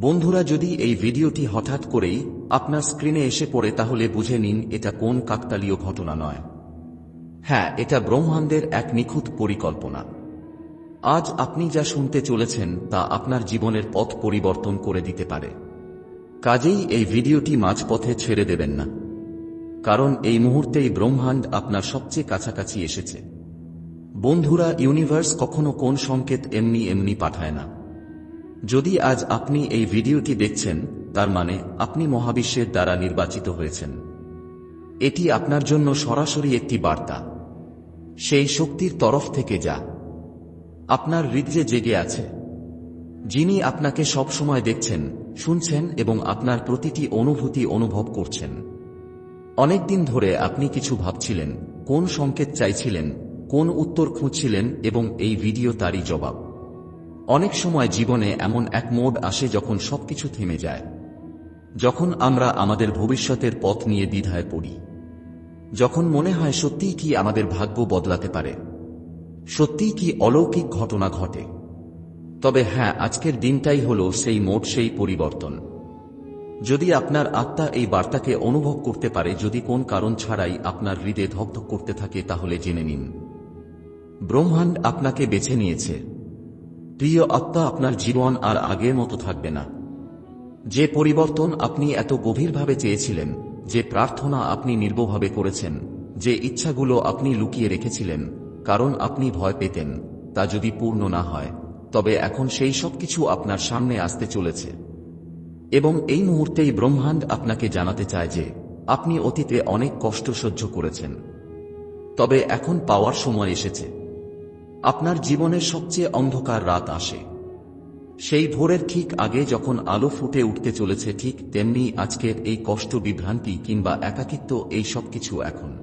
বন্ধুরা, যদি এই ভিডিওটি হঠাৎ করেই আপনার স্ক্রিনে এসে পড়ে, তাহলে বুঝে নিন এটা কোন কাকতালীয় ঘটনা নয়। হ্যাঁ এটা ব্রহ্মাণ্ডের এক নিখুঁত পরিকল্পনা। আজ আপনি যা শুনতে চলেছেন, তা আপনার জীবনের পথ পরিবর্তন করে দিতে পারে। কাজেই এই ভিডিওটি মাঝপথে ছেড়ে দেবেন না। কারণ এই মুহূর্তেই ব্রহ্মাণ্ড আপনার সবচেয়ে কাছাকাছি এসেছে। বন্ধুরা, ইউনিভার্স কখনো কোন সংকেত এমনি এমনি পাঠায় না। যদি আজ আপনি এই ভিডিওটি দেখছেন, তার মানে আপনি মহাবিশ্বের দ্বারা নির্বাচিত হয়েছেন। এটি আপনার জন্য সরাসরি একটি বার্তা। সেই শক্তির তরফ থেকে যা আপনার হৃদয়ে জেগে আছে, যিনি আপনাকে সব সময় দেখছেন, শুনছেন এবং আপনার প্রতিটি অনুভূতি অনুভব করছেন। অনেকদিন ধরে আপনি কিছু ভাবছিলেন, কোন সংকেত চাইছিলেন, কোন উত্তর খুঁজছিলেন এবং এই ভিডিও তারই জবাব। অনেক সময় জীবনে এমন এক মোড আসে যখন সবকিছু থেমে যায়। যখন আমরা আমাদের ভবিষ্যতের পথ নিয়ে দ্বিধায় পড়ি। যখন মনে হয় সত্যিই কি আমাদের ভাগ্য বদলাতে পারে। সত্যিই কি অলৌকিক ঘটনা ঘটে। তবে হ্যাঁ আজকের দিনটাই হল সেই মোট সেই পরিবর্তন। যদি আপনার আত্মা এই বার্তাকে অনুভব করতে পারে, যদি কোন কারণ ছাড়াই আপনার হৃদয় ধকধক করতে থাকে, তাহলে জেনে নিন। ব্রহ্মাণ্ড আপনাকে বেছে নিয়েছে। প্রিয় আত্মা আপনার জীবন আর আগের মতো থাকবে না। যে পরিবর্তন আপনি এত গভীরভাবে চেয়েছিলেন, যে প্রার্থনা আপনি নির্বভাবে করেছেন, যে ইচ্ছাগুলো আপনি লুকিয়ে রেখেছিলেন, কারণ আপনি ভয় পেতেন, তা যদি পূর্ণ না হয়, তবে এখন সেই সব কিছু আপনার সামনে আসতে চলেছে। এবং এই মুহূর্তেই ব্রহ্মাণ্ড আপনাকে জানাতে চায় যে, আপনি অতীতে অনেক কষ্ট সহ্য করেছেন। তবে এখন পাওয়ার সময় এসেছে। আপনার জীবনের সবচেয়ে অন্ধকার রাত আসে। সেই ভোরের ঠিক আগে যখন আলো ফুটে উঠতে চলেছে ঠিক তেমনি আজকের এই কষ্ট বিভ্রান্তি কিংবা একাকিত্ব এই সব কিছু এখন।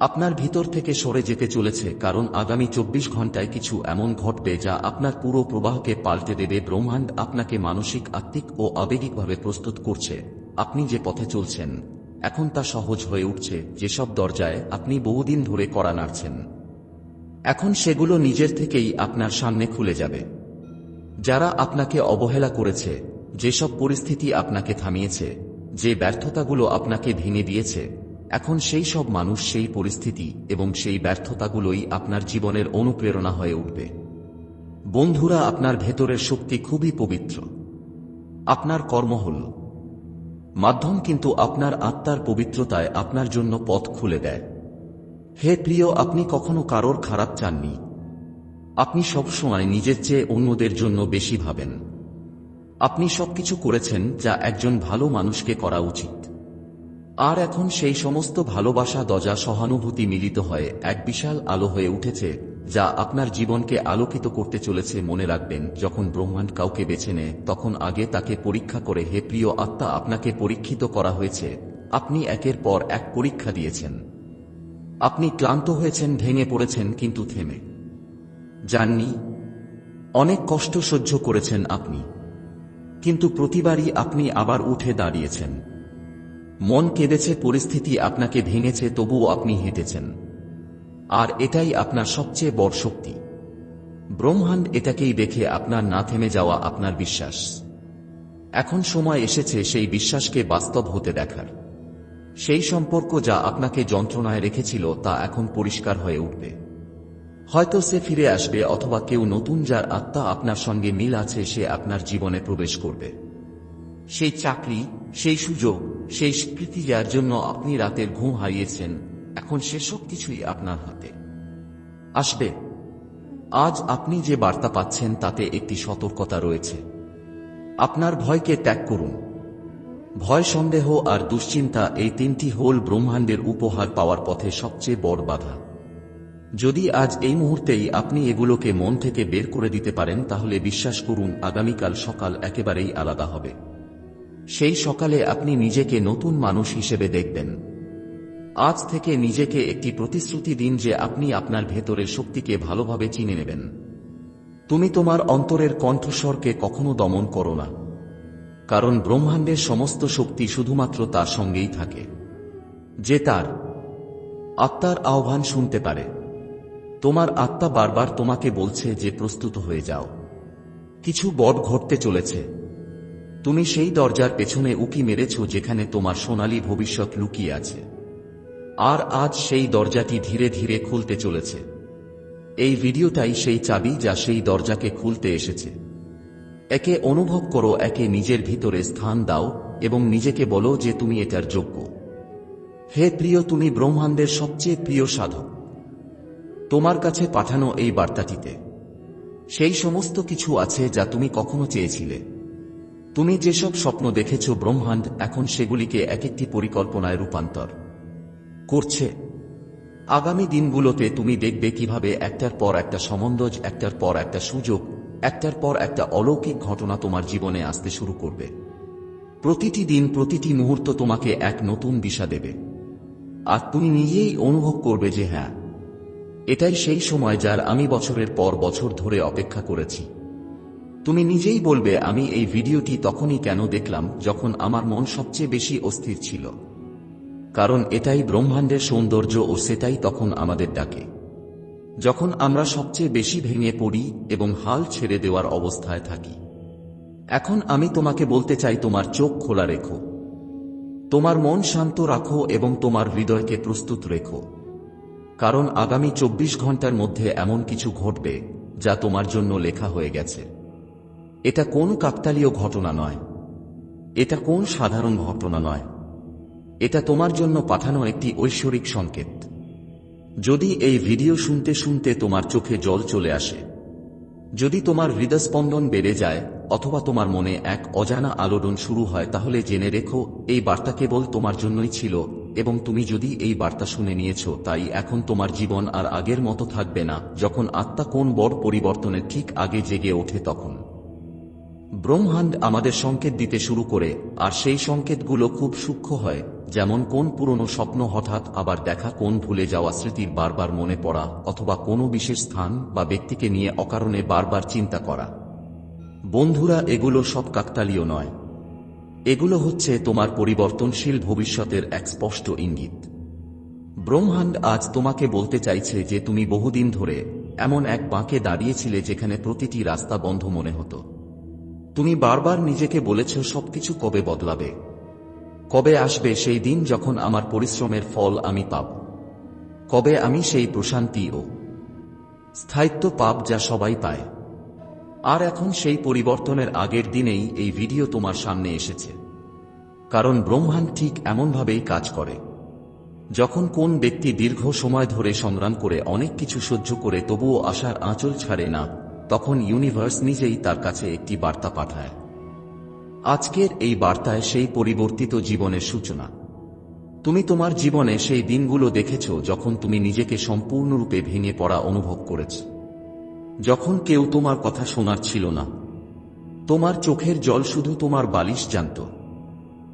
আপনার ভিতর থেকে সরে যেতে চলেছে কারণ আগামী চব্বিশ ঘন্টায় কিছু এমন ঘটবে যা আপনার পুরো প্রবাহকে পাল্টে দেবে, ব্রহ্মাণ্ড আপনাকে মানসিক, আত্মিক ও আবেগিকভাবে প্রস্তুত করছে। আপনি যে পথে চলছেন, এখন তা সহজ হয়ে উঠছে। যেসব দরজায় আপনি বহুদিন ধরে করা নাড়ছেন এখন সেগুলো নিজের থেকেই আপনার সামনে খুলে যাবে। যারা আপনাকে অবহেলা করেছে, যেসব পরিস্থিতি আপনাকে থামিয়েছে, যে ব্যর্থতাগুলো আপনাকে ভেঙে দিয়েছে, এখন সেই সব মানুষ সেই পরিস্থিতি এবং সেই ব্যর্থতাগুলোই আপনার জীবনের অনুপ্রেরণা হয়ে উঠবে। বন্ধুরা, আপনার ভেতরের শক্তি খুবই পবিত্র। আপনার কর্ম হল মাধ্যম কিন্তু আপনার আত্মার পবিত্রতায় আপনার জন্য পথ খুলে দেয়। হে প্রিয়, আপনি কখনো কারোর খারাপ চাননি? আপনি সবসময় নিজের চেয়ে অন্যদের জন্য বেশি ভাবেন। আপনি সবকিছু করেছেন যা একজন ভালো মানুষকে করা উচিত। আর এখন সেই সমস্ত ভালোবাসা দজা সহানুভূতি মিলিত হয়ে এক বিশাল আলো হয়ে উঠেছে, যা আপনার জীবনকে আলোকিত করতে চলেছে মনে রাখবেন, যখন ব্রহ্মাণ্ড কাউকে বেছে নেয়, তখন আগে তাকে পরীক্ষা করে, হে প্রিয় আত্মা, আপনাকে পরীক্ষিত করা হয়েছে। আপনি একের পর এক পরীক্ষা দিয়েছেন। আপনি ক্লান্ত হয়েছেন, ভেঙে পড়েছেন, কিন্তু থেমে। যাননি অনেক কষ্ট সহ্য করেছেন আপনি, কিন্তু প্রতিবারই আপনি আবার উঠে দাঁড়িয়েছেন। মন কেঁদেছে, পরিস্থিতি আপনাকে ভেঙেছে, তবুও আপনি হেঁটেছেন। আর এটাই আপনার সবচেয়ে বড় শক্তি। ব্রহ্মাণ্ড এটাকেই দেখে আপনার না থেমে যাওয়া আপনার বিশ্বাস। এখন সময় এসেছে সেই বিশ্বাসকে বাস্তব হতে দেখার। সেই সম্পর্ক যা আপনাকে যন্ত্রণায় রেখেছিল তা এখন পরিষ্কার হয়ে উঠবে। হয়তো সে ফিরে আসবে অথবা কেউ নতুন যার আত্মা আপনার সঙ্গে মিল আছে সে আপনার জীবনে প্রবেশ করবে। সেই চাকরি, সেই সুযোগ, সেই স্বীকৃতি যার জন্য আপনি রাতের ঘুম হারিয়েছেন, এখন সেসব কিছুই আপনার হাতে। আসবে। আজ আপনি যে বার্তা পাচ্ছেন তাতে একটি সতর্কতা রয়েছে। আপনার ভয়কে ত্যাগ করুন। ভয়, সন্দেহ আর দুশ্চিন্তা এই তিনটি হোল ব্রহ্মাণ্ডের উপহার পাওয়ার পথে সবচেয়ে বড় বাধা। যদি আজ এই মুহূর্তেই আপনি এগুলোকে মন থেকে বের করে দিতে পারেন, তাহলে বিশ্বাস করুন আগামীকাল সকাল একেবারেই আলাদা হবে। সেই সকালে আপনি নিজেকে নতুন মানুষ হিসেবে দেখবেন। আজ থেকে নিজেকে একটি প্রতিশ্রুতি দিন যে আপনি আপনার ভেতরের শক্তিকে ভালোভাবে চিনে নেবেন। তুমি তোমার অন্তরের কণ্ঠস্বরকে কখনো দমন করো না। কারণ ব্রহ্মাণ্ডের সমস্ত শক্তি শুধুমাত্র তার সঙ্গেই থাকে, যে তার আত্মার আহ্বান শুনতে পারে। তোমার আত্মা বারবার তোমাকে বলছে যে প্রস্তুত হয়ে যাও। কিছু বট ঘটতে চলেছে। তুমি সেই দরজার পেছনে উকি মেরেছ যেখানে তোমার সোনালী ভবিষ্যৎ লুকিয়ে আছে। আর আজ সেই দরজাটি ধীরে ধীরে খুলতে চলেছে। এই ভিডিওটাই সেই চাবি যা সেই দরজাকে খুলতে এসেছে। একে অনুভব করো, একে নিজের ভিতরে স্থান দাও এবং নিজেকে বলো যে তুমি এটার যোগ্য। হে প্রিয়, তুমি ব্রহ্মাণ্ডের সবচেয়ে প্রিয় সাধক। তোমার কাছে পাঠানো এই বার্তাটিতে, সেই সমস্ত কিছু আছে যা তুমি কখনো চেয়েছিলে। তুমি যেসব স্বপ্ন দেখেছ, ব্রহ্মাণ্ড এখন সেগুলিকে এক একটি পরিকল্পনায় রূপান্তর করছে। আগামী দিনগুলোতে তুমি দেখবে কীভাবে একটার পর একটা সমন্দজ, একটার পর একটা সুযোগ একটার পর একটা অলৌকিক ঘটনা তোমার জীবনে আসতে শুরু করবে। প্রতিটি দিন, প্রতিটি মুহূর্ত তোমাকে এক নতুন দিশা দেবে। আর তুমি নিজেই অনুভব করবে যে হ্যাঁ এটাই সেই সময় যার আমি বছরের পর বছর ধরে অপেক্ষা করেছি। তুমি নিজেই বলবে, আমি এই ভিডিওটি তখনই কেন দেখলাম যখন আমার মন সবচেয়ে বেশি অস্থির ছিল। কারণ এটাই ব্রহ্মাণ্ডের সৌন্দর্য ও সেটাই তখন আমাদের ডাকে। যখন আমরা সবচেয়ে বেশি ভেঙে পড়ি এবং হাল ছেড়ে দেওয়ার অবস্থায় থাকি। এখন আমি তোমাকে বলতে চাই, তোমার চোখ খোলা রেখো। তোমার মন শান্ত রাখো এবং তোমার হৃদয়কে প্রস্তুত রেখো। কারণ আগামী চব্বিশ ঘণ্টার মধ্যে এমন কিছু ঘটবে যা তোমার জন্য লেখা হয়ে গেছে। এটা কোন কাকতালীয় ঘটনা নয়। এটা কোন সাধারণ ঘটনা নয়। এটা তোমার জন্য পাঠানো একটি ঐশ্বরিক সংকেত। যদি এই ভিডিও শুনতে শুনতে তোমার চোখে জল চলে আসে, যদি তোমার হৃদস্পন্দন বেড়ে যায় অথবা তোমার মনে এক অজানা আলোড়ন শুরু হয়, তাহলে জেনে রেখো, এই বার্তা কেবল তোমার জন্যই ছিল, এবং তুমি যদি এই বার্তা শুনে নিয়েছ, তাই এখন তোমার জীবন আর আগের মতো থাকবে না, যখন আত্মা কোন বড় পরিবর্তনের ঠিক আগে জেগে ওঠে তখন। ব্রহ্মাণ্ড আমাদের সংকেত দিতে শুরু করে, আর সেই সংকেতগুলো খুব সূক্ষ্ম হয় যেমন কোন পুরনো স্বপ্ন হঠাৎ আবার দেখা, কোন ভুলে যাওয়া স্মৃতির বারবার মনে পড়া, অথবা কোনো বিশেষ স্থান বা ব্যক্তিকে নিয়ে অকারণে বারবার চিন্তা করা। বন্ধুরা, এগুলো সব কাকতালীয় নয়। এগুলো হচ্ছে তোমার পরিবর্তনশীল ভবিষ্যতের এক স্পষ্ট ইঙ্গিত। ব্রহ্মাণ্ড আজ তোমাকে বলতে চাইছে যে তুমি বহুদিন ধরে এমন এক বাঁকে দাঁড়িয়েছিলে যেখানে প্রতিটি রাস্তা বন্ধ মনে হতো। তুমি বারবার নিজেকে বলেছ, সবকিছু কবে বদলাবে? কবে আসবে সেই দিন যখন আমার পরিশ্রমের ফল আমি পাব? কবে আমি সেই প্রশান্তি ও স্থায়িত্ব পাব যা সবাই পায়? আর এখন সেই পরিবর্তনের আগের দিনেই এই ভিডিও তোমার সামনে এসেছে। কারণ ব্রহ্মাণ্ড ঠিক এমনভাবেই কাজ করে। যখন কোন ব্যক্তি দীর্ঘ সময় ধরে সংগ্রাম করে অনেক কিছু সহ্য করে তবুও আশার আঁচল ছাড়ে না, তখন ইউনিভার্স নিজেই তার কাছে একটি বার্তা পাঠায়। আজকের এই বার্তায় সেই পরিবর্তিত জীবনের সূচনা। তুমি তোমার জীবনে সেই দিনগুলো দেখেছ যখন তুমি নিজেকে সম্পূর্ণরূপে ভেঙে পড়া অনুভব করেছ। যখন কেউ তোমার কথা শোনার ছিল না। তোমার চোখের জল শুধু তোমার বালিশ জানত।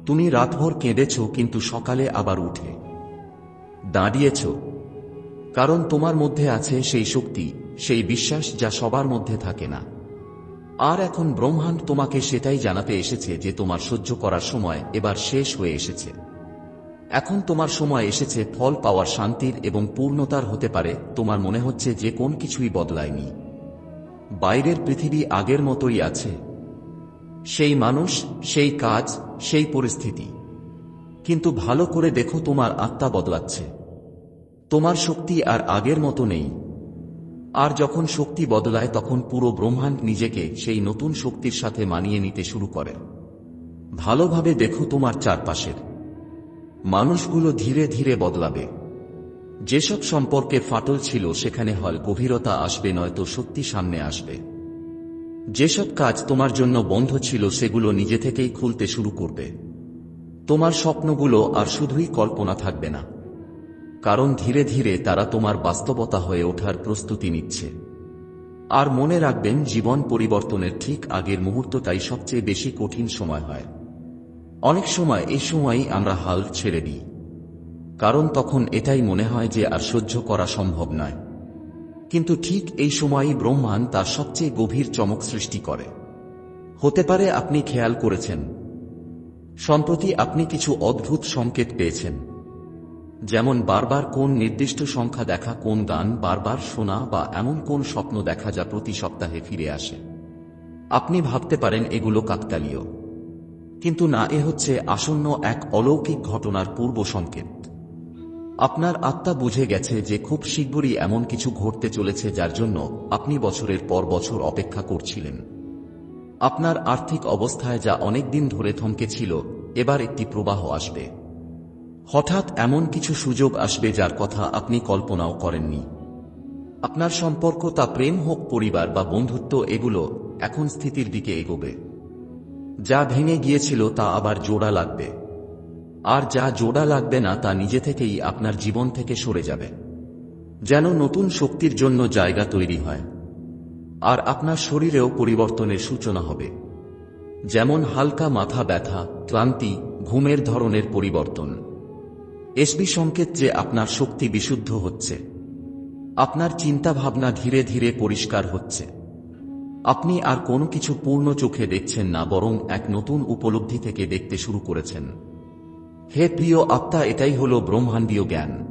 তুমি রাতভর কেঁদেছ কিন্তু সকালে আবার উঠে। দাঁড়িয়েছ। কারণ তোমার মধ্যে আছে সেই শক্তি, সেই বিশ্বাস যা সবার মধ্যে থাকে না। আর এখন ব্রহ্মাণ্ড তোমাকে সেটাই জানাতে এসেছে যে তোমার সহ্য করার সময় এবার শেষ হয়ে এসেছে। এখন তোমার সময় এসেছে ফল পাওয়ার শান্তির এবং পূর্ণতার হতে পারে, তোমার মনে হচ্ছে যে কোন কিছুই বদলায়নি। বাইরের পৃথিবী আগের মতোই আছে। সেই মানুষ, সেই কাজ, সেই পরিস্থিতি। কিন্তু ভালো করে দেখো তোমার আত্মা বদলাচ্ছে। তোমার শক্তি আর আগের মতো নেই। আর যখন শক্তি বদলায় তখন পুরো ব্রহ্মাণ্ড নিজেকে সেই নতুন শক্তির সাথে মানিয়ে নিতে শুরু করে। ভালোভাবে দেখো তোমার চারপাশের। মানুষগুলো ধীরে ধীরে বদলাবে। যেসব সম্পর্কে ফাটল ছিল সেখানে হয় গভীরতা আসবে নয়তো সত্যি সামনে আসবে। যেসব কাজ তোমার জন্য বন্ধ ছিল সেগুলো নিজে থেকেই খুলতে শুরু করবে। তোমার স্বপ্নগুলো আর শুধুই কল্পনা থাকবে না। কারণ ধীরে ধীরে তারা তোমার বাস্তবতা হয়ে ওঠার প্রস্তুতি নিচ্ছে। আর মনে রাখবেন, জীবন পরিবর্তনের ঠিক আগের মুহূর্তটাই সবচেয়ে বেশি কঠিন সময় হয়। অনেক সময় এই সময়ই আমরা হাল ছেড়ে দিই। কারণ তখন এটাই মনে হয় যে আর সহ্য করা সম্ভব নয়। কিন্তু ঠিক এই সময়ই ব্রহ্মাণ তার সবচেয়ে গভীর চমক সৃষ্টি করে। হতে পারে আপনি খেয়াল করেছেন। সম্প্রতি আপনি কিছু অদ্ভুত সংকেত পেয়েছেন। যেমন বারবার কোন নির্দিষ্ট সংখ্যা দেখা কোন গান, বারবার শোনা বা এমন কোন স্বপ্ন দেখা যা প্রতি সপ্তাহে ফিরে আসে। আপনি ভাবতে পারেন এগুলো কাকতালীয়। কিন্তু না, এ হচ্ছে আসন্ন এক অলৌকিক ঘটনার পূর্ব সংকেত। আপনার আত্মা বুঝে গেছে যে খুব শীঘ্রই এমন কিছু ঘটতে চলেছে যার জন্য আপনি বছরের পর বছর অপেক্ষা করছিলেন। আপনার আর্থিক অবস্থায় যা অনেক দিন ধরে থমকে ছিল, এবার একটি প্রবাহ আসবে। হঠাৎ এমন কিছু সুযোগ আসবে যার কথা আপনি কল্পনাও করেননি। আপনার সম্পর্ক তা প্রেম হোক পরিবার বা বন্ধুত্ব, এগুলো এখন স্থিতির দিকে এগোবে। যা ভেঙে গিয়েছিল তা আবার জোড়া লাগবে। আর যা জোড়া লাগবে না তা নিজে থেকেই আপনার জীবন থেকে সরে যাবে। যেন নতুন শক্তির জন্য জায়গা তৈরি হয়। আর আপনার শরীরেও পরিবর্তনের সূচনা হবে। যেমন হালকা মাথা ব্যথা, ক্লান্তি, ঘুমের ধরনের পরিবর্তন। এসবি সংকেত যে আপনার শক্তি বিশুদ্ধ হচ্ছে। আপনার চিন্তাভাবনা ধীরে ধীরে পরিষ্কার হচ্ছে। আপনি আর কোনো কিছু পূর্ণ চোখে দেখছেন না, বরং এক নতুন উপলব্ধি থেকে দেখতে শুরু করেছেন। হে প্রিয় আত্মা, এটাই হল ব্রহ্মাণ্ডীয় জ্ঞান।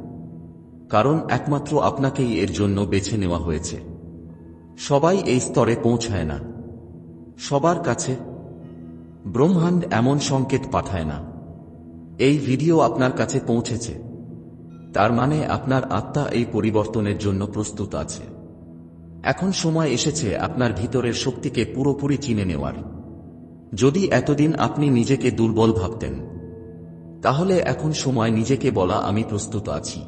কারণ একমাত্র আপনাকেই এর জন্য বেছে নেওয়া হয়েছে। সবাই এই স্তরে পৌঁছায় না। সবার কাছে ব্রহ্মাণ্ড এমন সংকেত পাঠায় না। এই ভিডিও আপনার কাছে পৌঁছেছে। তার মানে আপনার আত্মা এই পরিবর্তনের জন্য প্রস্তুত আছে। এখন সময় এসেছে আপনার ভিতরের শক্তিকে পুরোপুরি চিনে নেওয়ার। যদি এতদিন আপনি নিজেকে দুর্বল ভাবতেন, তাহলে এখন সময় নিজেকে বলা আমি প্রস্তুত আছি।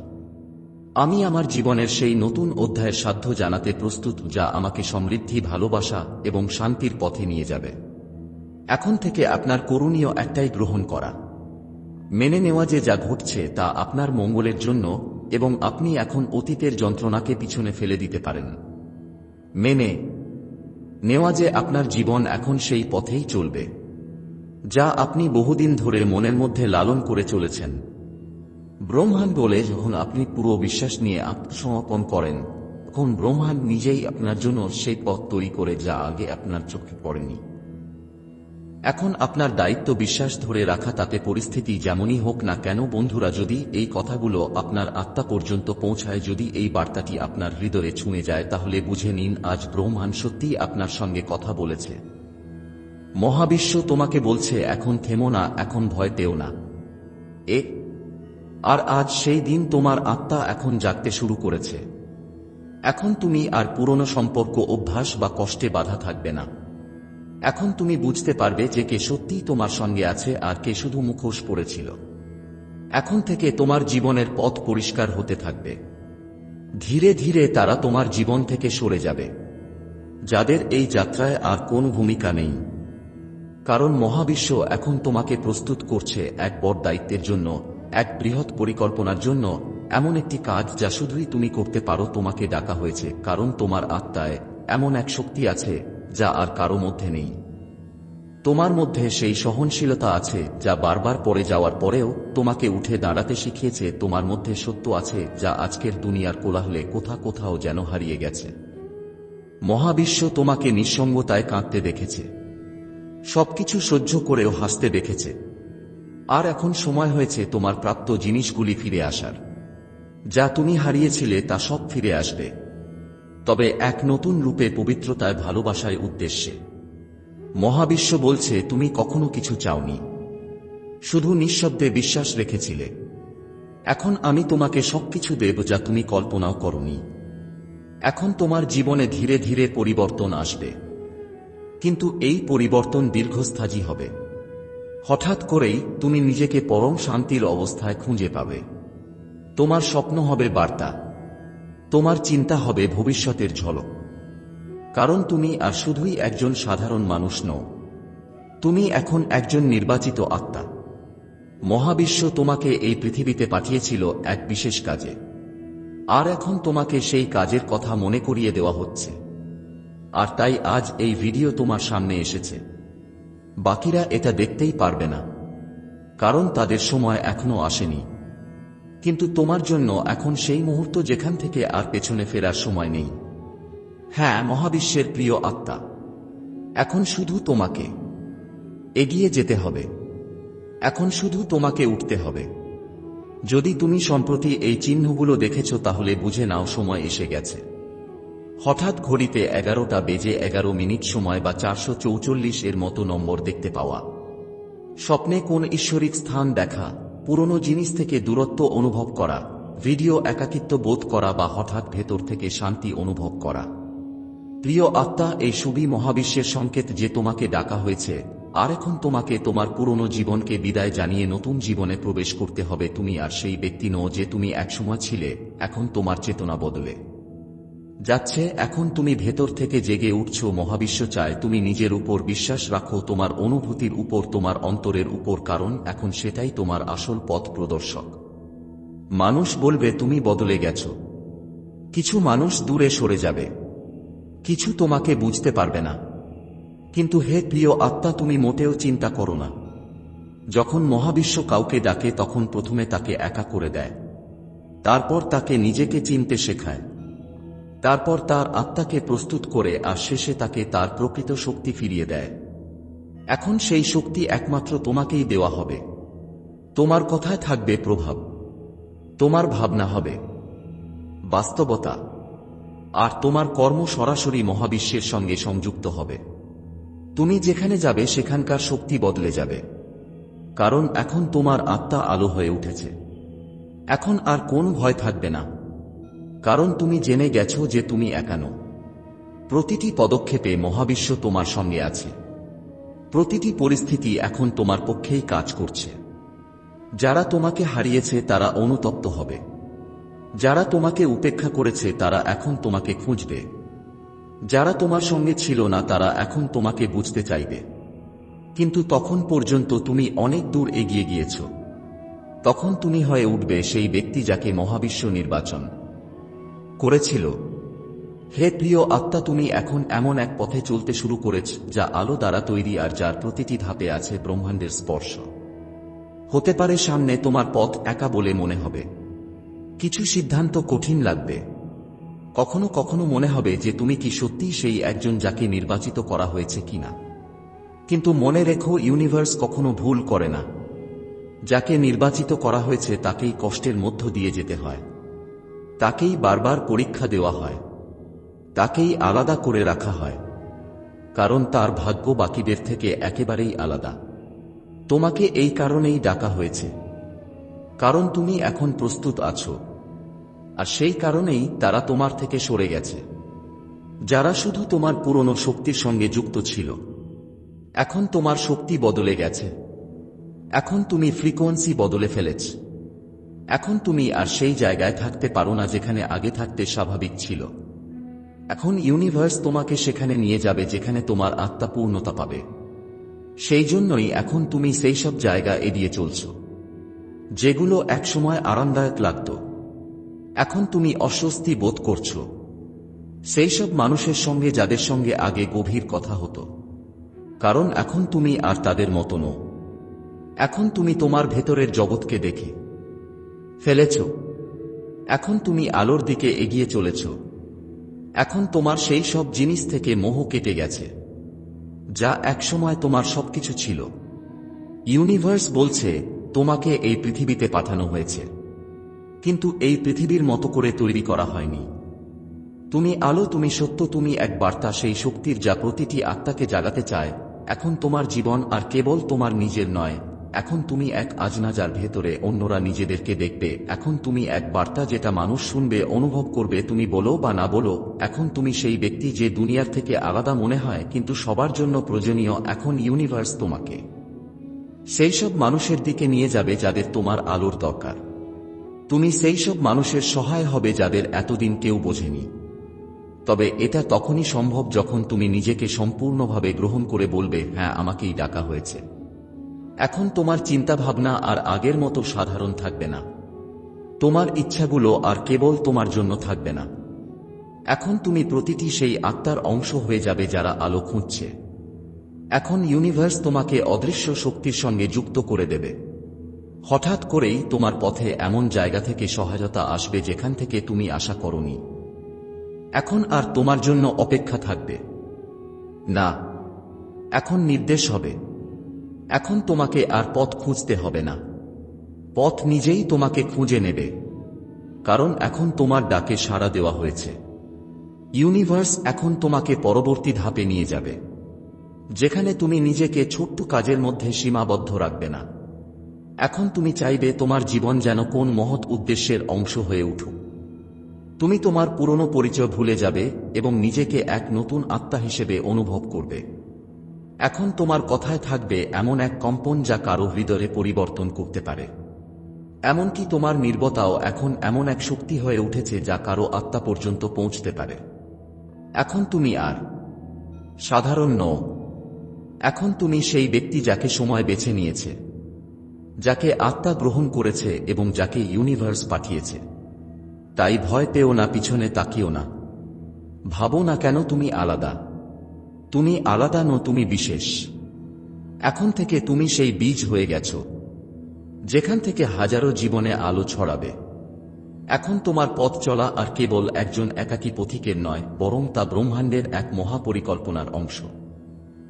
আমি আমার জীবনের সেই নতুন অধ্যায়ের সাধ্য জানাতে প্রস্তুত যা আমাকে সমৃদ্ধি, ভালোবাসা এবং শান্তির পথে নিয়ে যাবে। এখন থেকে আপনার করণীয় একটাই গ্রহণ করা। মেনে নেওয়া যে যা ঘটছে তা আপনার মঙ্গলের জন্য এবং আপনি এখন অতীতের যন্ত্রণাকে পিছনে ফেলে দিতে পারেন। মেনে, নেওয়া যে আপনার জীবন এখন সেই পথেই চলবে, যা আপনি বহুদিন ধরে মনের মধ্যে লালন করে চলেছেন। ব্রহ্মাণ্ড বলে যখন আপনি পুরো বিশ্বাস নিয়ে আত্মসমর্পণ করেন, তখন ব্রহ্মাণ্ড নিজেই আপনার জন্য সেই পথ তৈরি করে যা আগে আপনার চোখে পড়েনি। এখন আপনার দায়িত্ব বিশ্বাস ধরে রাখা, তাতে পরিস্থিতি যেমনই হোক না কেন, বন্ধুরা, যদি এই কথাগুলো আপনার আত্মা পর্যন্ত পৌঁছায়, যদি এই বার্তাটি আপনার হৃদয়ে ছুঁয়ে যায়, তাহলে বুঝে নিন, আজ ব্রহ্মাণ সত্যিই আপনার সঙ্গে কথা বলেছে। মহাবিশ্ব তোমাকে বলছে, এখন থেমো না, এখন ভয় পেও না। এ, আর আজ সেই দিন তোমার আত্মা এখন জাগতে শুরু করেছে। এখন তুমি আর পুরনো সম্পর্ক, অভ্যাস বা কষ্টে বাধা থাকবে না। এখন তুমি বুঝতে পারবে যে কে সত্যিই তোমার সঙ্গে আছে আর কে শুধু মুখোশ পড়েছিল। এখন থেকে তোমার জীবনের পথ পরিষ্কার হতে থাকবে। ধীরে ধীরে তারা তোমার জীবন থেকে সরে যাবে। যাদের এই যাত্রায় আর কোন ভূমিকা নেই। কারণ মহাবিশ্ব এখন তোমাকে প্রস্তুত করছে এক বড় দায়িত্বের জন্য, এক বৃহৎ পরিকল্পনার জন্য, এমন একটি কাজ যা শুধুই তুমি করতে পারো তোমাকে ডাকা হয়েছে, কারণ তোমার আত্মায় এমন এক শক্তি আছে যা আর কারও মধ্যে নেই। তোমার মধ্যে সেই সহনশীলতা আছে যা বারবার পড়ে যাওয়ার পরেও তোমাকে উঠে দাঁড়াতে শিখিয়েছে, তোমার মধ্যে সত্য আছে যা আজকের দুনিয়ার কোলাহলে কোথা কোথাও যেন হারিয়ে গেছে। মহাবিশ্ব তোমাকে নিঃসঙ্গতায় কাঁদতে দেখেছে। সবকিছু সহ্য করেও হাসতে দেখেছে। আর এখন সময় হয়েছে তোমার প্রাপ্ত জিনিসগুলি ফিরে আসার। যা তুমি হারিয়েছিলে তা সব ফিরে আসবে। তবে এক নতুন রূপে পবিত্রতায় ভালোবাসায় উদ্দেশ্যে। মহাবিশ্ব বলছে, তুমি কখনো কিছু চাওনি। শুধু নিঃশব্দে বিশ্বাস রেখেছিলে। এখন আমি তোমাকে সবকিছু দেব যা তুমি কল্পনাও করনি। এখন তোমার জীবনে ধীরে ধীরে পরিবর্তন আসবে। কিন্তু এই পরিবর্তন দীর্ঘস্থায়ী হবে। হঠাৎ করেই তুমি নিজেকে পরম শান্তির অবস্থায় খুঁজে পাবে। তোমার স্বপ্ন হবে বার্তা। তোমার চিন্তা হবে ভবিষ্যতের ঝলক। কারণ তুমি আর শুধুই একজন সাধারণ মানুষ নও। তুমি এখন একজন নির্বাচিত আত্মা। মহাবিশ্ব তোমাকে এই পৃথিবীতে পাঠিয়েছিল এক বিশেষ কাজে। আর এখন তোমাকে সেই কাজের কথা মনে করিয়ে দেওয়া হচ্ছে। আর তাই আজ এই ভিডিও তোমার সামনে এসেছে। বাকিরা এটা দেখতেই পারবে না। কারণ তাদের সময় এখনও আসেনি। কিন্তু তোমার জন্য এখন সেই মুহূর্ত যেখান থেকে আর পেছনে ফেরার সময় নেই। হ্যাঁ মহাবিশ্বের প্রিয় আত্মা, এখন শুধু তোমাকে। এগিয়ে যেতে হবে। এখন শুধু তোমাকে উঠতে হবে। যদি তুমি সম্প্রতি এই চিহ্নগুলো দেখেছ, তাহলে বুঝে নাও সময় এসে গেছে। হঠাৎ ঘড়িতে এগারোটা বেজে এগারো মিনিট সময় বা চারশো চৌচল্লিশ এর মতো নম্বর দেখতে পাওয়া। স্বপ্নে কোন ঈশ্বরিক স্থান দেখা পুরনো জিনিস থেকে দূরত্ব অনুভব করা, ভিডিও একাকিত্ব বোধ করা বা হঠাৎ ভেতর থেকে শান্তি অনুভব করা। প্রিয় আত্মা, এই সুবি মহাবিশ্বের সংকেত যে তোমাকে ডাকা হয়েছে, আর এখন তোমাকে তোমার পুরনো জীবনকে বিদায় জানিয়ে নতুন জীবনে প্রবেশ করতে হবে তুমি আর সেই ব্যক্তি নও যে তুমি একসময় ছিলে, এখন তোমার চেতনা বদলে। যাচ্ছে, এখন তুমি ভেতর থেকে জেগে উঠছ, মহাবিশ্ব চায় তুমি নিজের উপর বিশ্বাস রাখো, তোমার অনুভূতির উপর, তোমার অন্তরের উপর, কারণ এখন সেটাই তোমার আসল পথ প্রদর্শক। মানুষ বলবে, তুমি বদলে গেছ। কিছু মানুষ দূরে সরে যাবে। কিছু তোমাকে বুঝতে পারবে না। কিন্তু হে প্রিয় আত্মা, তুমি মোটেও চিন্তা করো না। যখন মহাবিশ্ব কাউকে ডাকে, তখন প্রথমে তাকে একা করে দেয়। তারপর তাকে নিজেকে চিনতে শেখায়। তারপর তার আত্মাকে প্রস্তুত করে আর শেষে তাকে তার প্রকৃত শক্তি ফিরিয়ে দেয়। এখন সেই শক্তি একমাত্র তোমাকেই দেওয়া হবে। তোমার কথায় থাকবে প্রভাব। তোমার ভাবনা হবে। বাস্তবতা। আর তোমার কর্ম সরাসরি মহাবিশ্বের সঙ্গে সংযুক্ত হবে। তুমি যেখানে যাবে সেখানকার শক্তি বদলে যাবে। কারণ এখন তোমার আত্মা আলো হয়ে উঠেছে। এখন আর কোন ভয় থাকবে না। কারণ তুমি জেনে গেছো যে তুমি একানো। প্রতিটি পদক্ষেপে মহাবিশ্ব তোমার সঙ্গে আছে। প্রতিটি পরিস্থিতি এখন তোমার পক্ষেই কাজ করছে। যারা তোমাকে হারিয়েছে তারা অনুতপ্ত হবে। যারা তোমাকে উপেক্ষা করেছে তারা এখন তোমাকে খুঁজবে। যারা তোমার সঙ্গে ছিল না তারা এখন তোমাকে বুঝতে চাইবে। কিন্তু তখন পর্যন্ত তুমি অনেক দূর এগিয়ে গিয়েছ। তখন তুমি হয়ে উঠবে সেই ব্যক্তি যাকে মহাবিশ্ব নির্বাচন। করেছিল। হে প্রিয় আত্মা, তুমি এখন এমন এক পথে চলতে শুরু করেছ, যা আলো দ্বারা তৈরি আর যার প্রতিটি ধাপে আছে ব্রহ্মাণ্ডের স্পর্শ। হতে পারে সামনে তোমার পথ একা বলে মনে হবে। কিছু সিদ্ধান্ত কঠিন লাগবে। কখনো কখনো মনে হবে যে তুমি কি সত্যিই সেই একজন যাকে নির্বাচিত করা হয়েছে কিনা। কিন্তু মনে রেখো ইউনিভার্স কখনো ভুল করে না। যাকে নির্বাচিত করা হয়েছে তাকেই কষ্টের মধ্য দিয়ে যেতে হয়। তাকেই বারবার পরীক্ষা দেওয়া হয়। তাকেই আলাদা করে রাখা হয়। কারণ তার ভাগ্য বাকিদের থেকে একেবারেই আলাদা। তোমাকে এই কারণেই ডাকা হয়েছে। কারণ তুমি এখন প্রস্তুত আছো। আর সেই কারণেই তারা তোমার থেকে সরে গেছে। যারা শুধু তোমার পুরনো শক্তির সঙ্গে যুক্ত ছিল। এখন তোমার শক্তি বদলে গেছে। এখন তুমি ফ্রিকোয়েন্সি বদলে ফেলেছ। এখন তুমি আর সেই জায়গায় থাকতে পারো না যেখানে আগে থাকতে স্বাভাবিক ছিল। এখন ইউনিভার্স তোমাকে সেখানে নিয়ে যাবে যেখানে তোমার আত্মা পূর্ণতা পাবে। সেই জন্যই এখন তুমি সেই সব জায়গা এড়িয়ে চলছ। যেগুলো একসময় আরামদায়ক লাগত। এখন তুমি অস্বস্তি বোধ করছ। সেই সব মানুষের সঙ্গে যাদের সঙ্গে আগে গভীর কথা হতো। কারণ এখন তুমি আর তাদের মতো নও। এখন তুমি তোমার ভেতরের জগৎকে দেখে। ফেলেছ। এখন তুমি আলোর দিকে এগিয়ে চলেছ। এখন তোমার সেই সব জিনিস থেকে মোহ কেটে গেছে, যা একসময় তোমার সবকিছু ছিল। ইউনিভার্স বলছে, তোমাকে এই পৃথিবীতে পাঠানো হয়েছে। কিন্তু এই পৃথিবীর মতো করে তৈরি করা হয়নি। তুমি আলো, তুমি সত্য, তুমি এক বার্তা, সেই শক্তির যা প্রতিটি আত্মাকে জাগাতে চায়, এখন তোমার জীবন আর কেবল তোমার নিজের নয়। এখন তুমি এক আজনাজার ভেতরে অন্যরা নিজেদেরকে দেখবে। এখন তুমি এক বার্তা যেটা মানুষ শুনবে, অনুভব করবে, তুমি বলো বা না বলো। এখন তুমি সেই ব্যক্তি যে দুনিয়ার থেকে আলাদা মনে হয়, কিন্তু সবার জন্য প্রয়োজনীয় এখন ইউনিভার্স তোমাকে। সেই সব মানুষের দিকে নিয়ে যাবে যাদের তোমার আলোর দরকার। তুমি সেই সব মানুষের সহায় হবে যাদের এতদিন কেউ বোঝেনি। তবে এটা তখনই সম্ভব যখন তুমি নিজেকে সম্পূর্ণভাবে গ্রহণ করে বলবে হ্যাঁ আমাকেই ডাকা হয়েছে। এখন তোমার চিন্তাভাবনা আর আগের মতো সাধারণ থাকবে না। তোমার ইচ্ছাগুলো আর কেবল তোমার জন্য থাকবে না। এখন তুমি প্রতিটি সেই আত্মার অংশ হয়ে যাবে যারা আলো খুঁজছে। এখন ইউনিভার্স তোমাকে অদৃশ্য শক্তির সঙ্গে যুক্ত করে দেবে। হঠাৎ করেই তোমার পথে এমন জায়গা থেকে সহায়তা আসবে যেখান থেকে তুমি আশা করনি। এখন আর তোমার জন্য অপেক্ষা থাকবে। না, এখন নির্দেশ হবে। এখন তোমাকে আর পথ খুঁজতে হবে না। পথ নিজেই তোমাকে খুঁজে নেবে। কারণ এখন তোমার ডাকে সাড়া দেওয়া হয়েছে। ইউনিভার্স এখন তোমাকে পরবর্তী ধাপে নিয়ে যাবে। যেখানে তুমি নিজেকে ছোট্ট কাজের মধ্যে সীমাবদ্ধ রাখবে না। এখন তুমি চাইবে তোমার জীবন যেন কোন মহৎ উদ্দেশ্যের অংশ হয়ে উঠুক। তুমি তোমার পুরনো পরিচয় ভুলে যাবে এবং নিজেকে এক নতুন আত্মা হিসেবে অনুভব করবে। এখন তোমার কথায় থাকবে এমন এক কম্পন যা কারও হৃদয়ে পরিবর্তন করতে পারে। এমনকি তোমার নির্বতাও এখন এমন এক শক্তি হয়ে উঠেছে যা কারও আত্মা পর্যন্ত পৌঁছতে পারে। এখন তুমি আর সাধারণ নও। এখন তুমি সেই ব্যক্তি যাকে সময় বেছে নিয়েছে, যাকে আত্মা গ্রহণ করেছে এবং যাকে ইউনিভার্স পাঠিয়েছে। তাই ভয় পেও না, পিছনে তাকিও না। ভাবো না কেন তুমি আলাদা। তুমি আলাদা নো তুমি বিশেষ। এখন থেকে তুমি সেই বীজ হয়ে গেছ, যেখান থেকে হাজারো জীবনে আলো ছড়াবে। এখন তোমার পথ চলা আর কেবল একজন একাকী পথিকের নয়, বরং তা ব্রহ্মাণ্ডের এক মহাপরিকল্পনার অংশ।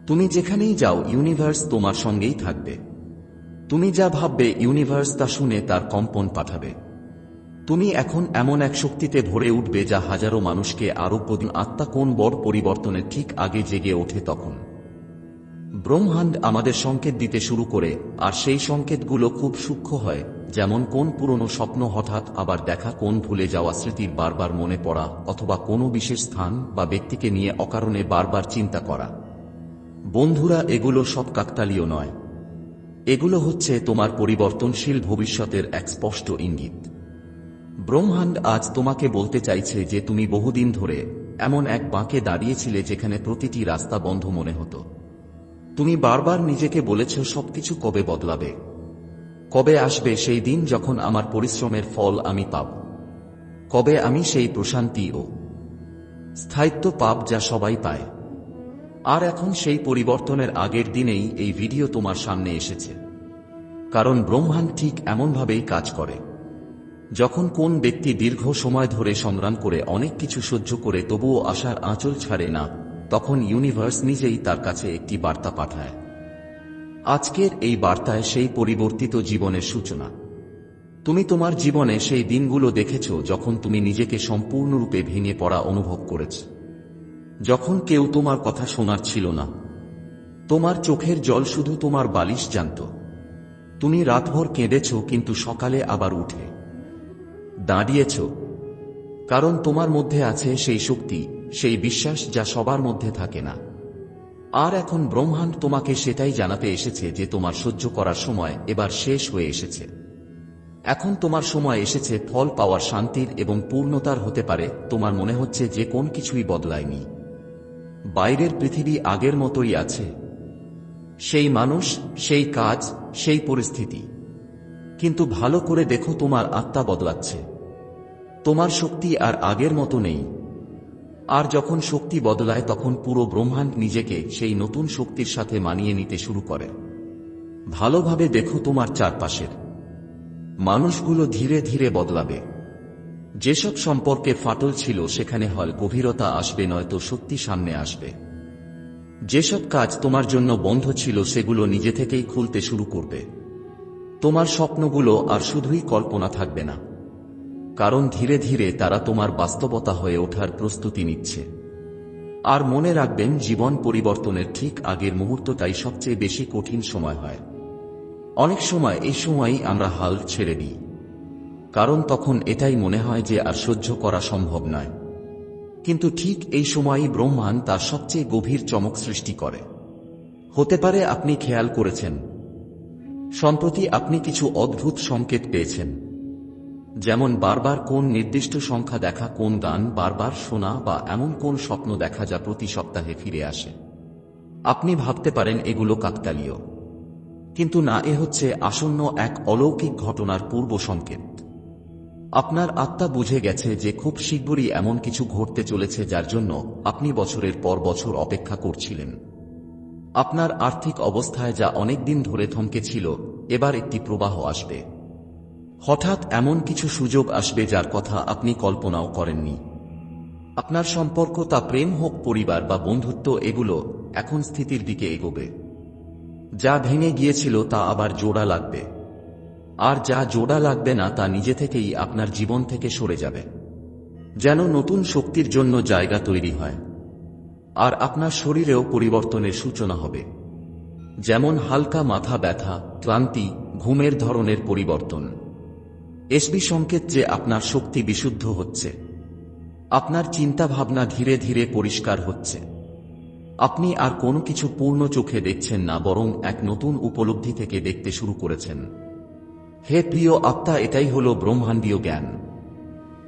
তুমি যেখানেই যাও, ইউনিভার্স তোমার সঙ্গেই থাকবে। তুমি যা ভাববে, ইউনিভার্স তা শুনে তার কম্পন পাঠাবে। তুমি এখন এমন এক শক্তিতে ভরে উঠবে যা হাজারো মানুষকে আরও প্রদিন আত্মা কোন বড় পরিবর্তনের ঠিক আগে জেগে ওঠে তখন। ব্রহ্মাণ্ড আমাদের সংকেত দিতে শুরু করে, আর সেই সংকেতগুলো খুব সূক্ষ্ম হয়, যেমন কোন পুরনো স্বপ্ন হঠাৎ আবার দেখা কোন ভুলে যাওয়া স্মৃতির বারবার মনে পড়া, অথবা কোনো বিশেষ স্থান বা ব্যক্তিকে নিয়ে অকারণে বারবার চিন্তা করা। বন্ধুরা, এগুলো সব কাকতালীয় নয়। এগুলো হচ্ছে তোমার পরিবর্তনশীল ভবিষ্যতের এক স্পষ্ট ইঙ্গিত। ব্রহ্মাণ্ড আজ তোমাকে বলতে চাইছে যে তুমি বহুদিন ধরে এমন এক বাঁকে দাঁড়িয়েছিলে যেখানে প্রতিটি রাস্তা বন্ধ মনে হতো। তুমি বারবার নিজেকে বলেছ, সবকিছু কবে বদলাবে? কবে আসবে সেই দিন যখন আমার পরিশ্রমের ফল আমি পাব? কবে আমি সেই প্রশান্তি ও স্থায়িত্ব পাব যা সবাই পায়? আর এখন সেই পরিবর্তনের আগের দিনেই এই ভিডিও তোমার সামনে এসেছে। কারণ ব্রহ্মাণ্ড ঠিক এমনভাবেই কাজ করে। যখন কোন ব্যক্তি দীর্ঘ সময় ধরে সংগ্রাম করে অনেক কিছু সহ্য করে তবুও আশার আঁচল ছাড়ে না, তখন ইউনিভার্স নিজেই তার কাছে একটি বার্তা পাঠায়। আজকের এই বার্তায় সেই পরিবর্তিত জীবনের সূচনা। তুমি তোমার জীবনে সেই দিনগুলো দেখেছ যখন তুমি নিজেকে সম্পূর্ণরূপে ভেঙে পড়া অনুভব করেছ। যখন কেউ তোমার কথা শোনার ছিল না। তোমার চোখের জল শুধু তোমার বালিশ জানত। তুমি রাতভর কেঁদেছ কিন্তু সকালে আবার উঠে। দাঁড়িয়েছ। কারণ তোমার মধ্যে আছে সেই শক্তি, সেই বিশ্বাস যা সবার মধ্যে থাকে না। আর এখন ব্রহ্মাণ্ড তোমাকে সেটাই জানাতে এসেছে যে তোমার সহ্য করার সময় এবার শেষ হয়ে এসেছে। এখন তোমার সময় এসেছে ফল পাওয়ার শান্তির এবং পূর্ণতার হতে পারে, তোমার মনে হচ্ছে যে কোন কিছুই বদলায়নি। বাইরের পৃথিবী আগের মতোই আছে। সেই মানুষ, সেই কাজ, সেই পরিস্থিতি। কিন্তু ভালো করে দেখো তোমার আত্মা বদলাচ্ছে। তোমার শক্তি আর আগের মতো নেই। আর যখন শক্তি বদলায়, তখন পুরো ব্রহ্মাণ্ড নিজেকে সেই নতুন শক্তির সাথে মানিয়ে নিতে শুরু করে। ভালোভাবে দেখো তোমার চারপাশের। মানুষগুলো ধীরে ধীরে বদলাবে। যেসব সম্পর্কে ফাটল ছিল, সেখানে হয় গভীরতা আসবে, নয়তো সত্যি সামনে আসবে। যেসব কাজ তোমার জন্য বন্ধ ছিল, সেগুলো নিজে থেকেই খুলতে শুরু করবে। তোমার স্বপ্নগুলো আর শুধুই কল্পনা থাকবে না। কারণ ধীরে ধীরে তারা তোমার বাস্তবতা হয়ে ওঠার প্রস্তুতি নিচ্ছে। আর মনে রাখবেন, জীবন পরিবর্তনের ঠিক আগের মুহূর্তটাই সবচেয়ে বেশি কঠিন সময় হয়। অনেক সময় এই সময়ই আমরা হাল ছেড়ে দিই। কারণ তখন এটাই মনে হয় যে আর সহ্য করা সম্ভব নয়। কিন্তু ঠিক এই সময়ই ব্রহ্মাণ্ড তার সবচেয়ে গভীর চমক সৃষ্টি করে। হতে পারে আপনি খেয়াল করেছেন। সম্প্রতি আপনি কিছু অদ্ভুত সংকেত পেয়েছেন। যেমন বারবার কোন নির্দিষ্ট সংখ্যা দেখা কোন গান, বারবার শোনা বা এমন কোন স্বপ্ন দেখা যা প্রতি সপ্তাহে ফিরে আসে। আপনি ভাবতে পারেন এগুলো কাকতালীয়। কিন্তু না, এ হচ্ছে আসন্ন এক অলৌকিক ঘটনার পূর্ব সংকেত। আপনার আত্মা বুঝে গেছে যে খুব শীঘ্রই এমন কিছু ঘটতে চলেছে যার জন্য আপনি বছরের পর বছর অপেক্ষা করছিলেন। আপনার আর্থিক অবস্থায় যা অনেক দিন ধরে থমকে ছিল এবার একটি প্রবাহ আসবে। হঠাৎ এমন কিছু সুযোগ আসবে যার কথা আপনি কল্পনাও করেননি। আপনার সম্পর্ক তা প্রেম হোক পরিবার বা বন্ধুত্ব, এগুলো এখন স্থিতির দিকে এগোবে। যা ভেঙে গিয়েছিল তা আবার জোড়া লাগবে। আর যা জোড়া লাগবে না তা নিজে থেকেই আপনার জীবন থেকে সরে যাবে। যেন নতুন শক্তির জন্য জায়গা তৈরি হয়। আর আপনার শরীরেও পরিবর্তনের সূচনা হবে। যেমন হালকা মাথা ব্যথা, ক্লান্তি, ঘুমের ধরনের পরিবর্তন। এসবি সংকেত যে আপনার শক্তি বিশুদ্ধ হচ্ছে। আপনার চিন্তা ভাবনা ধীরে ধীরে পরিষ্কার হচ্ছে। আপনি আর কোনো কিছু পূর্ণ চোখে দেখছেন না, বরং এক নতুন উপলব্ধি থেকে দেখতে শুরু করেছেন। হে প্রিয় আত্মা, এটাই হল ব্রহ্মাণ্ডীয় জ্ঞান।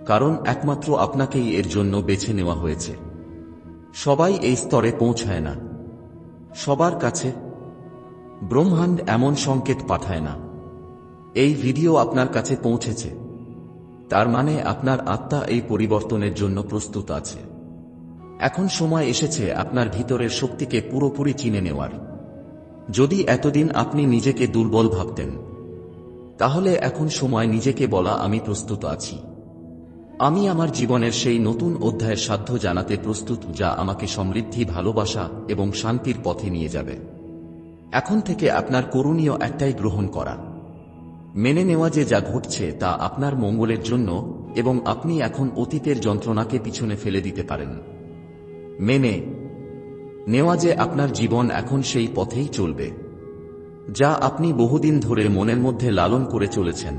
কারণ একমাত্র আপনাকেই এর জন্য বেছে নেওয়া হয়েছে। সবাই এই স্তরে পৌঁছায় না। সবার কাছে ব্রহ্মাণ্ড এমন সংকেত পাঠায় না। এই ভিডিও আপনার কাছে পৌঁছেছে। তার মানে আপনার আত্মা এই পরিবর্তনের জন্য প্রস্তুত আছে। এখন সময় এসেছে আপনার ভিতরের শক্তিকে পুরোপুরি চিনে নেওয়ার। যদি এতদিন আপনি নিজেকে দুর্বল ভাবতেন, তাহলে এখন সময় নিজেকে বলা আমি প্রস্তুত আছি। আমি আমার জীবনের সেই নতুন অধ্যায়ের সাধ্য জানাতে প্রস্তুত যা আমাকে সমৃদ্ধি, ভালোবাসা এবং শান্তির পথে নিয়ে যাবে। এখন থেকে আপনার করণীয় একটাই গ্রহণ করা। মেনে নেওয়া যে যা ঘটছে তা আপনার মঙ্গলের জন্য এবং আপনি এখন অতীতের যন্ত্রণাকে পিছনে ফেলে দিতে পারেন। মেনে, নেওয়া যে আপনার জীবন এখন সেই পথেই চলবে, যা আপনি বহুদিন ধরে মনের মধ্যে লালন করে চলেছেন।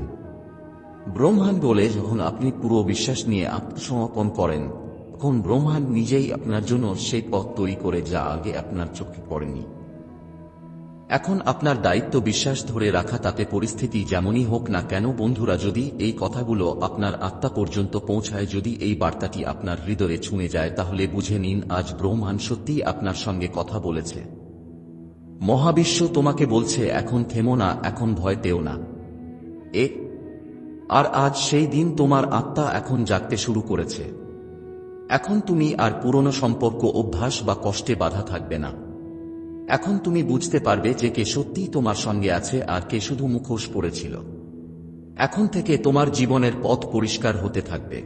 ব্রহ্মাণ্ড বলে যখন আপনি পুরো বিশ্বাস নিয়ে আত্মসমর্পণ করেন, তখন ব্রহ্মাণ্ড নিজেই আপনার জন্য সেই পথ তৈরি করে যা আগে আপনার চোখে পড়েনি। এখন আপনার দায়িত্ব বিশ্বাস ধরে রাখা, তাতে পরিস্থিতি যেমনই হোক না কেন, বন্ধুরা, যদি এই কথাগুলো আপনার আত্মা পর্যন্ত পৌঁছায়, যদি এই বার্তাটি আপনার হৃদয়ে ছুঁয়ে যায়, তাহলে বুঝে নিন, আজ ব্রহ্মাণ সত্যিই আপনার সঙ্গে কথা বলেছে। মহাবিশ্ব তোমাকে বলছে, এখন থেমো না, এখন ভয় পেও না। এ, আর আজ সেই দিন তোমার আত্মা এখন জাগতে শুরু করেছে। এখন তুমি আর পুরনো সম্পর্ক, অভ্যাস বা কষ্টে বাধা থাকবে না। এখন তুমি বুঝতে পারবে যে কে সত্যিই তোমার সঙ্গে আছে আর কে শুধু মুখোশ পড়েছিল এখন থেকে তোমার জীবনের পথ পরিষ্কার হতে থাকবে।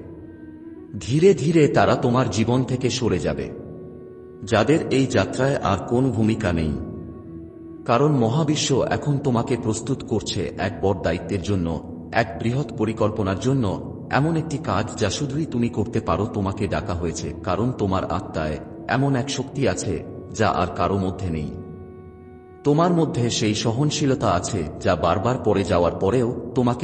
ধীরে ধীরে তারা তোমার জীবন থেকে সরে যাবে। যাদের এই যাত্রায় আর কোন ভূমিকা নেই। কারণ মহাবিশ্ব এখন তোমাকে প্রস্তুত করছে এক বড় দায়িত্বের জন্য, এক বৃহৎ পরিকল্পনার জন্য, এমন একটি কাজ যা শুধুই তুমি করতে পারো তোমাকে ডাকা হয়েছে, কারণ তোমার আত্মায় এমন এক শক্তি আছে যা আর কারও মধ্যে নেই। তোমার মধ্যে সেই সহনশীলতা আছে যা বারবার পড়ে যাওয়ার পরেও তোমাকে